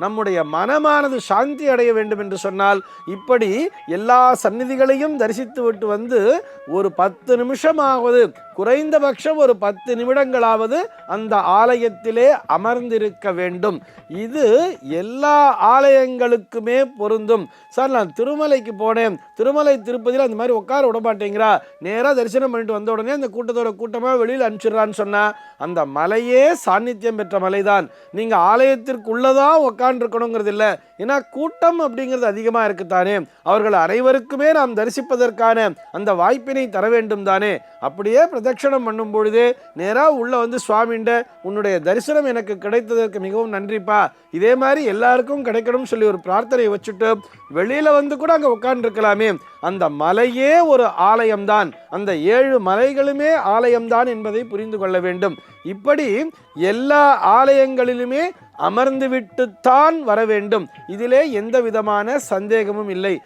நம்முடைய மனமானது சாந்தி அடைய வேண்டும் என்று சொன்னால் இப்படி எல்லா சந்நிதிகளையும் தரிசித்து விட்டு வந்து ஒரு பத்து நிமிஷமாவது குறைந்தபட்சம் ஒரு பத்து நிமிடங்களாவது அந்த ஆலயத்திலே அமர்ந்திருக்க வேண்டும். இது எல்லா ஆலயங்களுக்குமே பொருந்தும். சார் நான் திருமலைக்கு போனேன். திருமலை திருப்பதியில் அந்த மாதிரி உட்கார விட மாட்டேங்கிறா. நேராக தரிசனம் பண்ணிட்டு வந்த உடனே அந்த கூட்டத்தோட கூட்டமாக வெளியில் அனுப்பிச்சிடுறான்னு சொன்னா அந்த மலையே சாநித்தியம் பெற்ற மலைதான். நீங்கள் ஆலயத்திற்குள்ளதான் உட்காந்துருக்கணுங்கிறது இல்லை ஏன்னா கூட்டம் அப்படிங்கிறது அதிகமாக இருக்குத்தானே அவர்கள் அனைவருக்குமே நாம் தரிசிப்பதற்கான அந்த வாய்ப்பினை தர வேண்டும் தானே. அப்படியே பிரதட்சணம் பண்ணும் பொழுதே நேராக உள்ளே வந்து சுவாமிண்ட உன்னுடைய தரிசனம் எனக்கு கிடைத்ததற்கு மிகவும் நன்றிப்பா. இதே மாதிரி எல்லாருக்கும் கிடைக்கணும்னு சொல்லி ஒரு பிரார்த்தனையை வச்சுட்டு வெளியில் வந்து கூட அங்கே உட்காந்துருக்கலாமே அந்த மலையே ஒரு ஆலயம்தான். அந்த ஏழு மலைகளுமே ஆலயம்தான் என்பதை புரிந்து கொள்ள வேண்டும். இப்படி எல்லா ஆலயங்களிலுமே அமர்ந்து விட்டுத்தான் வர வேண்டும். இதிலே எந்த விதமான சந்தேகமும் இல்லை.